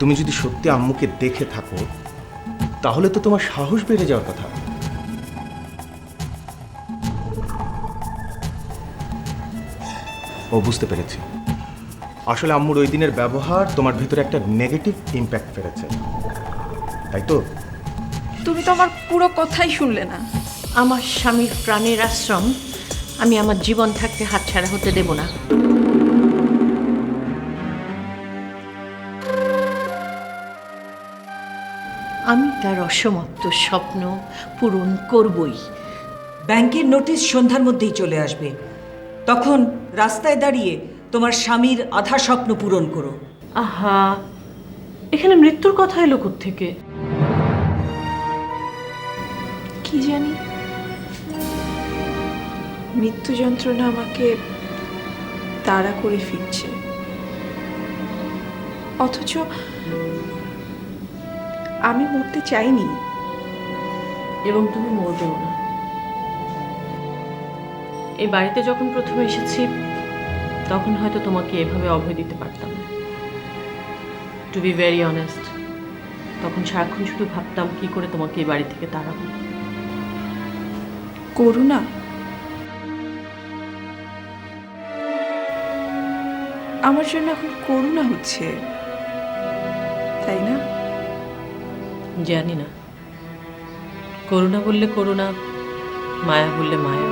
তুমি যদি সত্যি আম্মুকে দেখে থাকো, তাহলে তো তোমার সাহস বেড়ে যাওয়ার কথা। ও বুঝতে পেরেছি। আসলে আম্মুর ওই দিনের ব্যবহার তোমার ভিতরে একটা নেগেটিভ ইম্প্যাক্ট ফেলেছে। তাই তো? তুমি তো আমার পুরো কথাই শুনলে না। আমার স্বামীর প্রাণের আশ্রম আমি আমার জীবন থাকতে হাতছাড়া হতে দেব না। আমি তার অসমাপ্ত স্বপ্ন পূরণ করবই। ব্যাংকের নোটিশ সন্ধ্যার মধ্যেই চলে আসবে। তখন রাস্তায় দাঁড়িয়ে তোমার স্বামীর আধা স্বপ্ন পূরণ করো। আহা এখানে মৃত্যুর কথা এলো থেকে কি জানি? মৃত্যু যন্ত্রণা আমাকে তাড়া করে ফিরছে। অথচ আমি মরতে চাইনি। এবং তুমি মরবেও না। এই বাড়িতে যখন প্রথমে এসেছি তখন হয়তো তোমাকে এভাবে অভয় দিতে পারতাম না। টু বি ভেরি অনেস্ট তখন সারাক্ষণ শুধু ভাবতাম কি করে তোমাকে এই বাড়ি থেকে তাড়াবো। করুণা আমার জন্য এখন করুণা হচ্ছে। জানি না। করুণা বললে করুণা, মায়া বললে মায়া।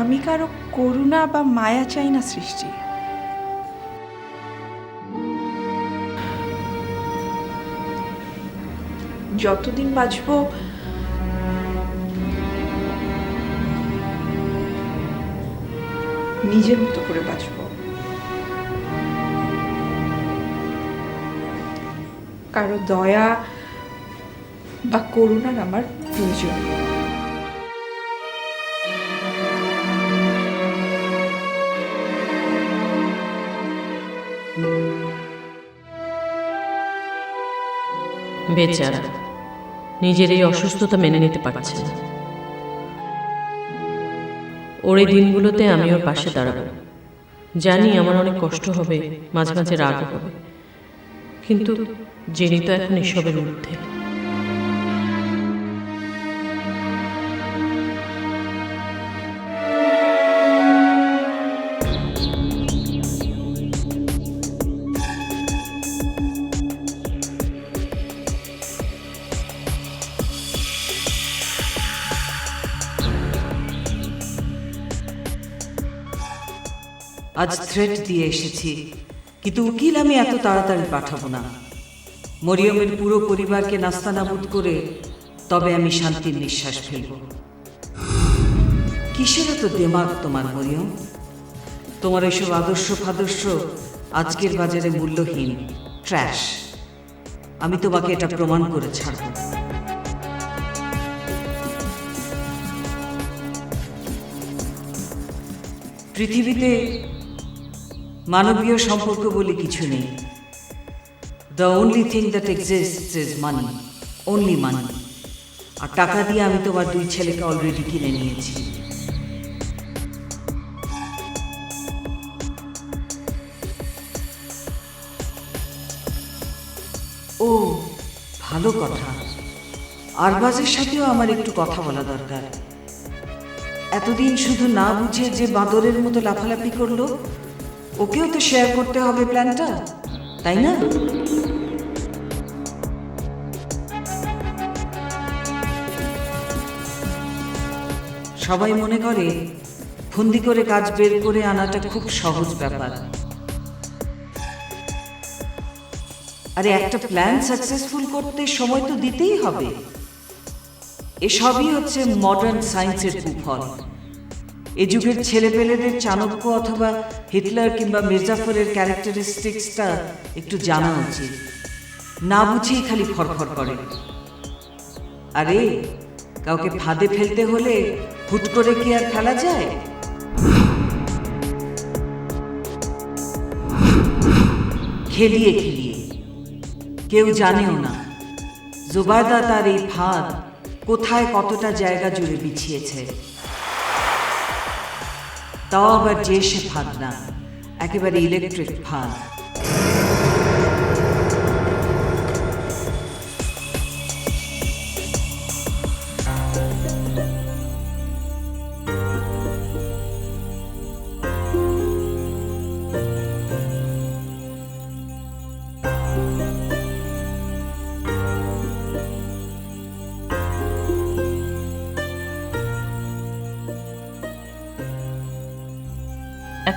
আমি কারও করুণা বা মায়া চাই না সৃষ্টি যতদিন বাঁচব নিজের মতো করে বাঁচব। কারও দয়া বা করুণার আমার প্রয়োজন বেচারা। নিজের এই অসুস্থতা মেনে নিতে পারছে না। ওর এই দিনগুলোতে আমি ওর পাশে দাঁড়াবো। জানি আমার অনেক কষ্ট হবে, মাঝে মাঝে রাগ হবে। কিন্তু জেনি তো এখন এসবের ঊর্ধ্বে। আজ থ্রেট দিয়ে এসেছি। কিন্তু উকিল আমি এত তাড়াতাড়ি পাঠাবো না। মরিয়মের পুরো পরিবারকে নাস্তানাবুদ করে তবে আমি শান্তির নিঃশ্বাস ফেলব। কিসের এত দেমাগ তোমার, মরিয়ম? তোমার এইসব আদর্শ ফাদর্শ আজকের বাজারে মূল্যহীন ট্র্যাশ আমি তোমাকে এটা প্রমাণ করে ছাড়ব। পৃথিবীতে মানবীয় সম্পর্ক বলে কিছু নেই। The only thing that exist is money only money আর টাকা দিয়ে আমি তোমার দুই ছেলেকে অলরেডি কিনে নিয়েছি। ও, ভালো কথা। আরবাজের সাথেও আমার একটু কথা বলা দরকার। এতদিন শুধু না বুঝে যে বাঁদরের মতো লাফালাফি করল ওকেও তো শেয়ার করতে হবে প্ল্যানটা, তাই না? সবাই মনে করে, ফন্দি করে কাজ বের করে আনাটা খুব সহজ ব্যাপার। আরে একটা প্ল্যান সাকসেসফুল করতে সময় তো দিতেই হবে। এসবই হচ্ছে মডার্ন সায়েন্সের কুফল। এ যুগের ছেলেপেলেদের চাণক্য অথবা হিটলার কিংবা মির্জাফরের ক্যারেক্টারিস্টিক্সটা একটু জানা উচিত। না বুঝেই খালি ফরফর করে। আরে, কাউকে ফাঁদে ফেলতে হলে হুট করে কি আর খেলা যায়? খেলিয়ে খেলিয়ে। কেউ জানেও না জোবায়দা তার এই ফাঁদ কোথায় কতটা জায়গা জুড়ে বিছিয়েছে। তাও আবার যে সে ফাঁদ না একেবারে ইলেকট্রিক ফাঁদ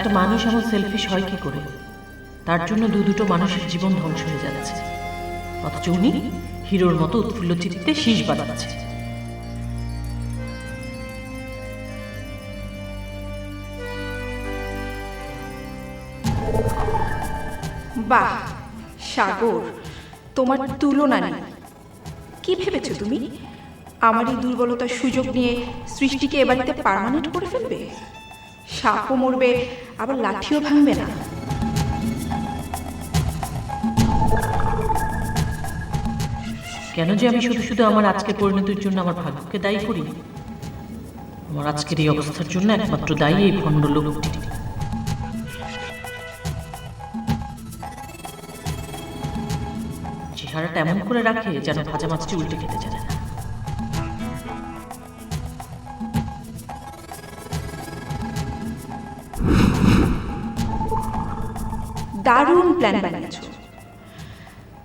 একটা মানুষ এমন সেলফিশ হয় কি করে? তার জন্য দু দুটো মানুষের জীবন ধ্বংস হয়ে যাচ্ছে। অথচ উনি হিরোর মতো উৎফুল্ল চিত্তে শীষ বাজাচ্ছে বাহ, সাগর, তোমার তুলনা নেই। কি ভেবেছো তুমি? আমার এই দুর্বলতার সুযোগ নিয়ে সৃষ্টিকে এ বাড়িতে পার্মানেন্ট করে ফেলবে? সাপও মরবে, আবার লাঠিও ভাঙবে না। কেন যে আমি শুধু শুধু আমার আজকের পরিণতির জন্য আমার ভাগ্যকে দায়ী করি? আমার আজকের এই অবস্থার জন্য একমাত্র দায়ী এই ভণ্ড লোকটি। চেহারাটা এমন করে রাখে যেন ভাজা মাছটি উল্টে খেতে জানে দারুণ প্ল্যান বানিয়েছ।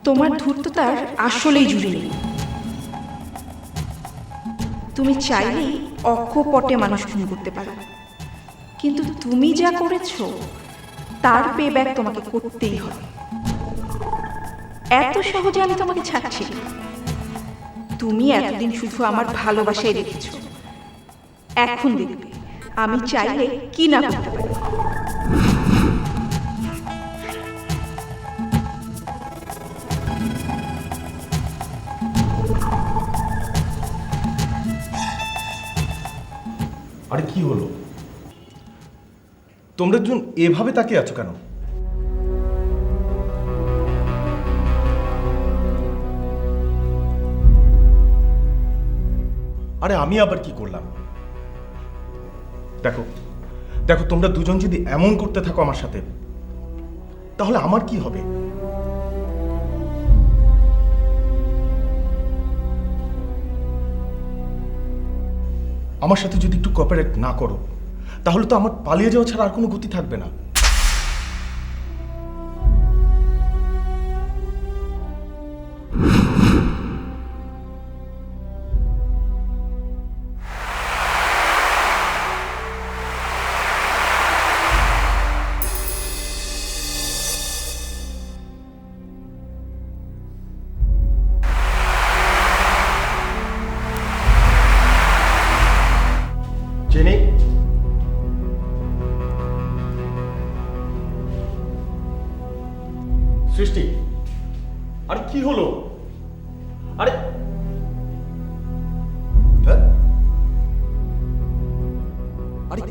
তোমার ধূর্ততার আসলেই জুড়ে নেই। তুমি চাইলেই অকপটে মানুষ খুন করতে পারো। কিন্তু তুমি যা করেছ, তার পে ব্যাক তোমাকে করতেই হবে। এত সহজে আমি তোমাকে ছাড়ছি তুমি এতদিন শুধু আমার ভালোবাসায় রেখেছ। এখন দেখবে, আমি চাইলে কি না করতে পারি? আরে কি হলো? তোমরা দুজন এভাবে তাকিয়ে আছো কেন? আরে আমি আবার কি করলাম? দেখো দেখো, তোমরা দুজন যদি এমন করতে থাকো আমার সাথে, তাহলে আমার কি হবে? আমার সাথে যদি একটু কোঅপারেট না করো, তাহলে তো আমার পালিয়ে যাওয়া ছাড়া আর কোনো গতি থাকবে না।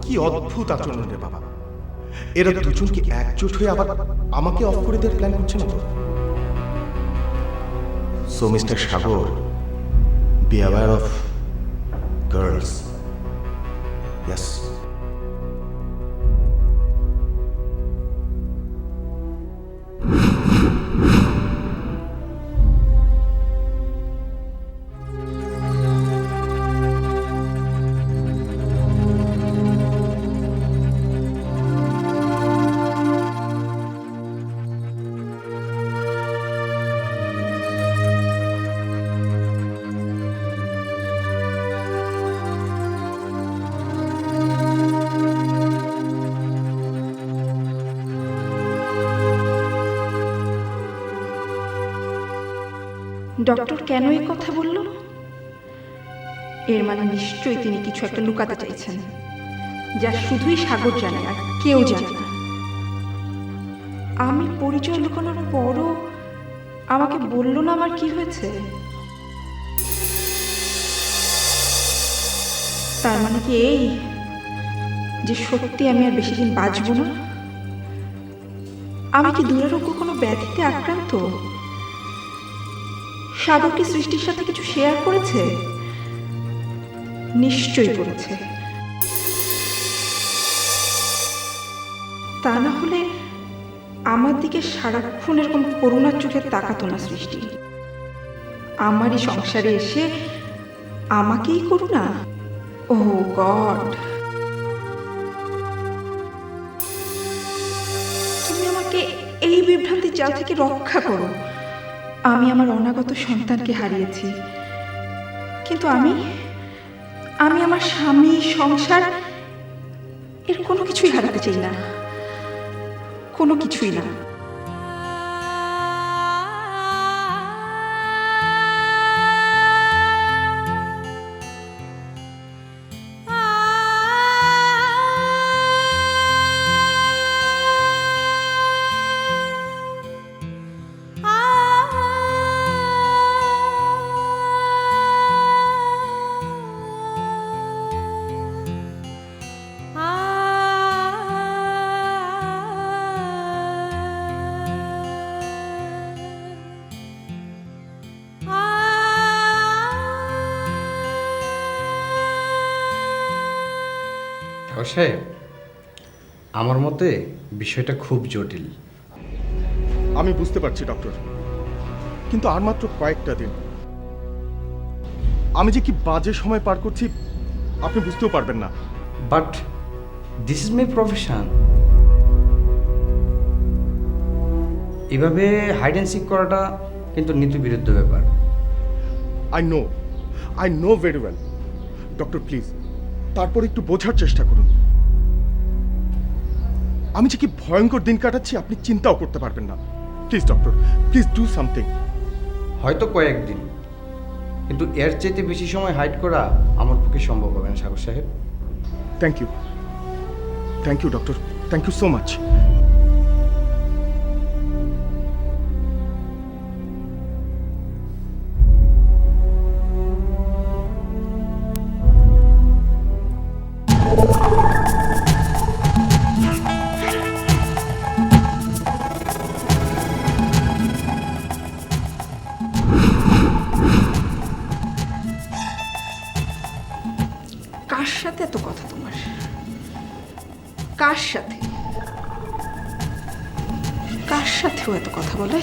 কি অদ্ভুত আচরণ রে বাবা। এরা দুজন কি একজোট হয়ে আবার আমাকে অফ করে দেওয়ার প্ল্যান করছে না তো? So mister Sagar be aware of girls Yes. Doctor কেন এই কথা বলল? এর মানে নিশ্চয়ই তিনি কিছু একটা লুকাতে চাইছেন, যা শুধুই সাগর জানে আর কেউ জানে না। আমি পরিচয় লুকানোর পরও আমাকে বলল না আমার কি হয়েছে? তার মানে কি এই যে সত্যি আমি আর বেশি দিন বাঁচবো না? আমি কি দুরারোগ্য কোনো ব্যাধিতে আক্রান্ত? সাগর কি সৃষ্টির সাথে কিছু শেয়ার করেছে? নিশ্চয়ই করেছে। তা না হলে আমার দিকে সারাক্ষণ এরকম করুণার চোখে তাকাতো না সৃষ্টি। আমারই সংসারে এসে আমাকেই করুণা? ও গড। তুমি আমাকে এই বিভ্রান্তির জাল থেকে রক্ষা করো। আমি আমার অনাগত সন্তানকে হারিয়েছি। কিন্তু আমি আমি আমার স্বামী, সংসার, এর কোনো কিছুই হারাতে চাই না। কোনো কিছুই না। ঠাকুর সাহেব আমার মতে বিষয়টা খুব জটিল। আমি বুঝতে পারছি ডক্টর। কিন্তু আর মাত্র কয়েকটা দিন। আমি যে কি বাজে সময় পার করছি আপনি বুঝতেও পারবেন না। But this is my profession এভাবে হাইড অ্যান্ড সিক করাটা কিন্তু নীতি বিরুদ্ধ ব্যাপার। I know I know very well doctor please তারপর একটু বোঝার চেষ্টা করুন। আমি যে কি ভয়ঙ্কর দিন কাটাচ্ছি আপনি চিন্তাও করতে পারবেন না। Please doctor please do something. হয়তো কয়েকদিন কিন্তু এর চাইতে বেশি সময় হাইট করা আমার পক্ষে সম্ভব হবে না সাগর সাহেব। Thank you thank you doctor thank you so much সাথেও এত কথা বলে।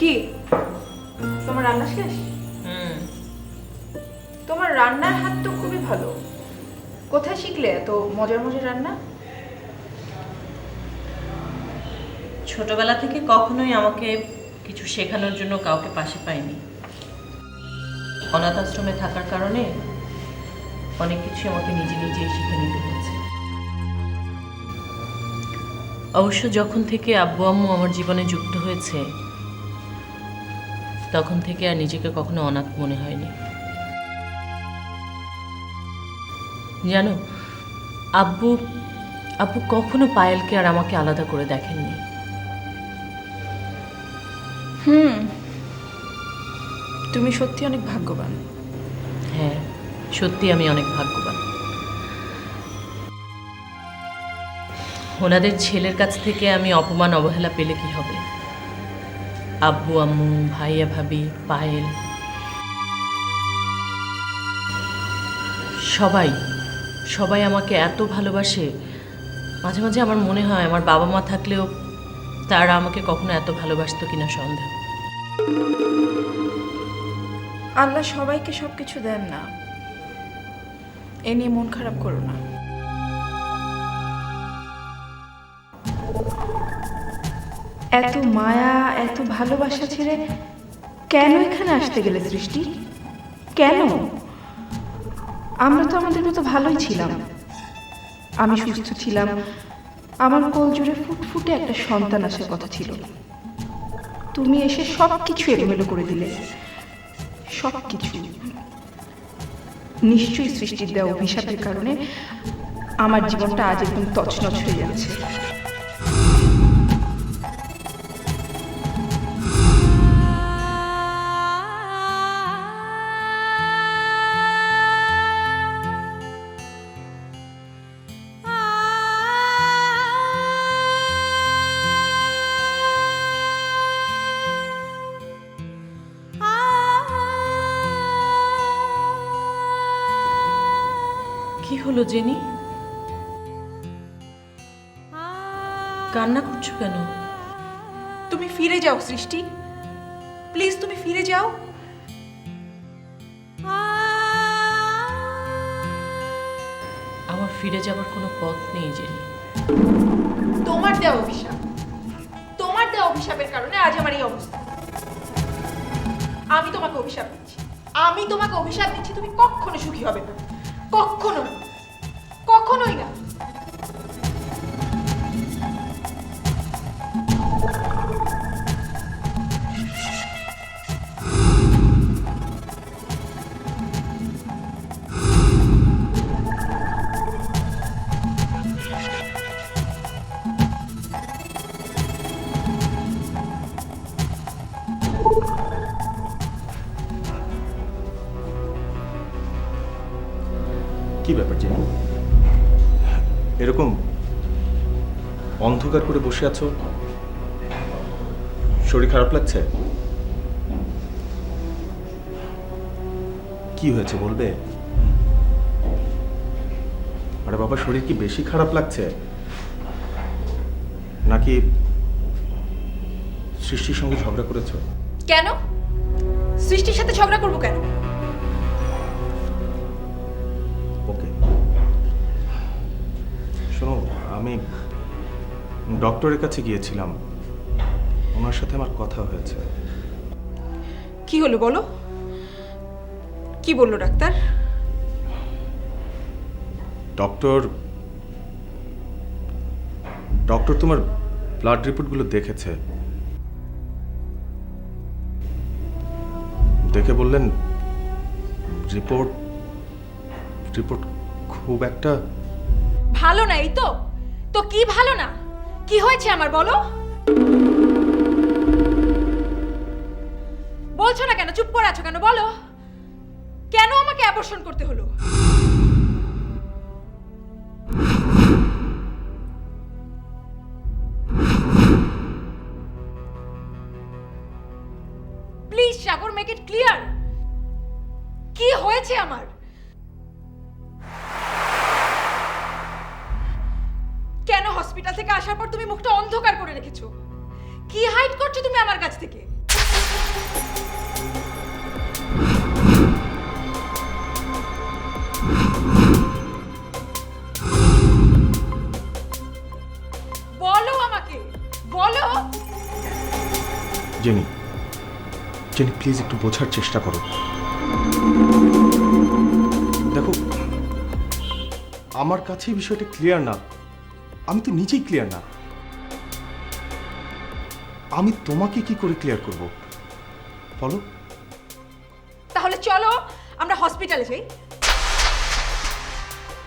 কি? তোমার রান্না শেষ? তোমার রান্নার হাত তো খুবই ভালো। কোথায় শিখলে এত মজার মজার রান্না? ছোটবেলা থেকে কখনোই আমাকে কিছু শেখানোর জন্য কাউকে পাশে পাইনি। অনাথ আশ্রমে থাকার কারণে অনেক কিছু আমাকে নিজে নিজেই শিখে নিতে হয়েছে। অবশ্য যখন থেকে আব্বু আম্মু আমার জীবনে যুক্ত হয়েছে, তখন থেকে আর নিজেকে কখনো অনাথ মনে হয়নি। জানো, আব্বু আব্বু কখনো পায়েলকে আর আমাকে আলাদা করে দেখেননি। হুম। তুমি সত্যি অনেক ভাগ্যবান। হ্যাঁ সত্যি আমি অনেক ভাগ্যবান। ওনাদের ছেলের কাছ থেকে আমি অপমান, অবহেলা পেলে কি হবে? আব্বু, আম্মু, ভাইয়া, ভাবি, পায়েল। সবাই সবাই আমাকে এত ভালোবাসে। মাঝে মাঝে আমার মনে হয়, আমার বাবা মা থাকলেও তারা আমাকে কখনো এত ভালোবাসতো কিনা সন্দেহ। আল্লাহ সবাইকে সব কিছু দেন না। এ নিয়ে মন খারাপ করো না। এত মায়া, এত ভালোবাসা ছেড়ে কেন এখানে আসতে গেলে সৃষ্টি? কেন? আমরা তো আমাদের মতো ভালোই ছিলাম। আমি সুস্থ ছিলাম আমার কোল জুড়ে ফুটফুটে একটা সন্তান আসার কথা ছিল। তুমি এসে সব কিছু এলোমেলো করে দিলে। সব কিছু নিশ্চয়ই সৃষ্টির দেওয়া অভিশাপের কারণে আমার জীবনটা আজ একদম তছনছ হয়ে যাচ্ছে। হলো জেনি, কান্না করছ কেন? তুমি ফিরে যাও, সৃষ্টি। প্লিজ তুমি ফিরে যাও। আমার ফিরে যাবার কোনো পথ নেই, জেনি। তোমার দেওয়া অভিশাপ, তোমার দেওয়া অভিশাপের কারণে আজ আমার এই অবস্থা। আমি তোমাকে অভিশাপ দিচ্ছি। আমি তোমাকে অভিশাপ দিচ্ছি, তুমি কখনো সুখী হবে না। কখনো না। কখনোই না কি ব্যাপার জেনি এরকম অন্ধকার করে বসে আছো? শরীর খারাপ লাগছে? কি হয়েছে বলবে? আরে বাবা, শরীর কি বেশি খারাপ লাগছে? নাকি সৃষ্টির সঙ্গে ঝগড়া করেছ? কেন? সৃষ্টির সাথে ঝগড়া করব কেন? আমি ডক্টরের কাছে গিয়েছিলাম। ওনার সাথে আমার কথা হয়েছে। কি হলো বলো? কি বলল ডাক্তার? ডক্টর ডক্টর তোমার ব্লাড রিপোর্টগুলো দেখেছে। দেখে বললেন রিপোর্ট রিপোর্ট খুব একটা ভালো না এই তো। তো কি ভালো না? কি হয়েছে আমার বলো? বলছো না কেন? চুপ করে আছো কেন? বলো। কেন আমাকে অ্যাবর্শন করতে হলো? তুমি মুখটা অন্ধকার করে রেখেছো। কি হাইড করছ তুমি আমার কাছ থেকে? বলো আমাকে, বলো। জেনি জেনি প্লিজ একটু বোঝার চেষ্টা করো। দেখো, আমার কাছে বিষয়টা ক্লিয়ার না। আমি তো নিজেই ক্লিয়ার না। আমি তোমাকে কি করে ক্লিয়ার করব? বলো। তাহলে চলো, আমরা হসপিটালে যাই।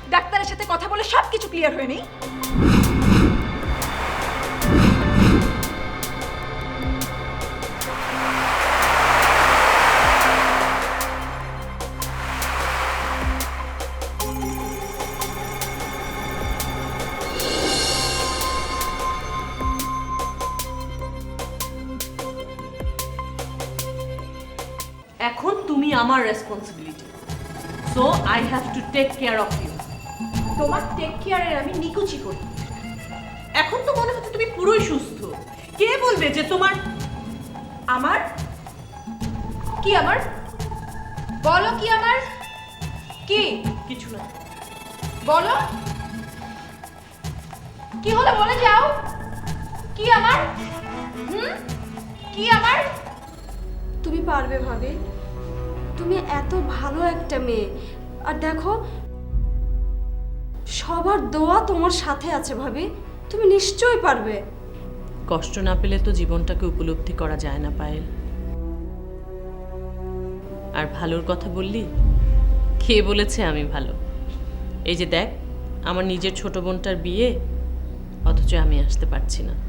ডাক্তারের সাথে কথা বলে সব কিছু ক্লিয়ার হয়ে নেই। আমার responsibility so I have to take care of you তোমার টেক কেয়ারের আমি নিকুচি করি। এখন তো মনে হচ্ছে তুমি পুরোই সুস্থ। কে বলবে যে তোমার, আমার? কি আমার? বলো কি আমার? কি? কিছু না। বলো। কি হলো বলে যাও। কি আমার? হুম? কি আমার? তুমি পারবে ভাবে। তুমি এত ভালো একটা মেয়ে। আর দেখো, সবার দোয়া তোমার সাথে আছে ভাবি। তুমি নিশ্চয়ই পারবে। কষ্ট না পেলে তো জীবনটাকে উপলব্ধি করা যায় না, পায়েল। আর ভালোর কথা বললি? কে বলেছে আমি ভালো? এই যে দেখ, আমার নিজের ছোট বোনটার বিয়ে, অথচ আমি আসতে পারছি না।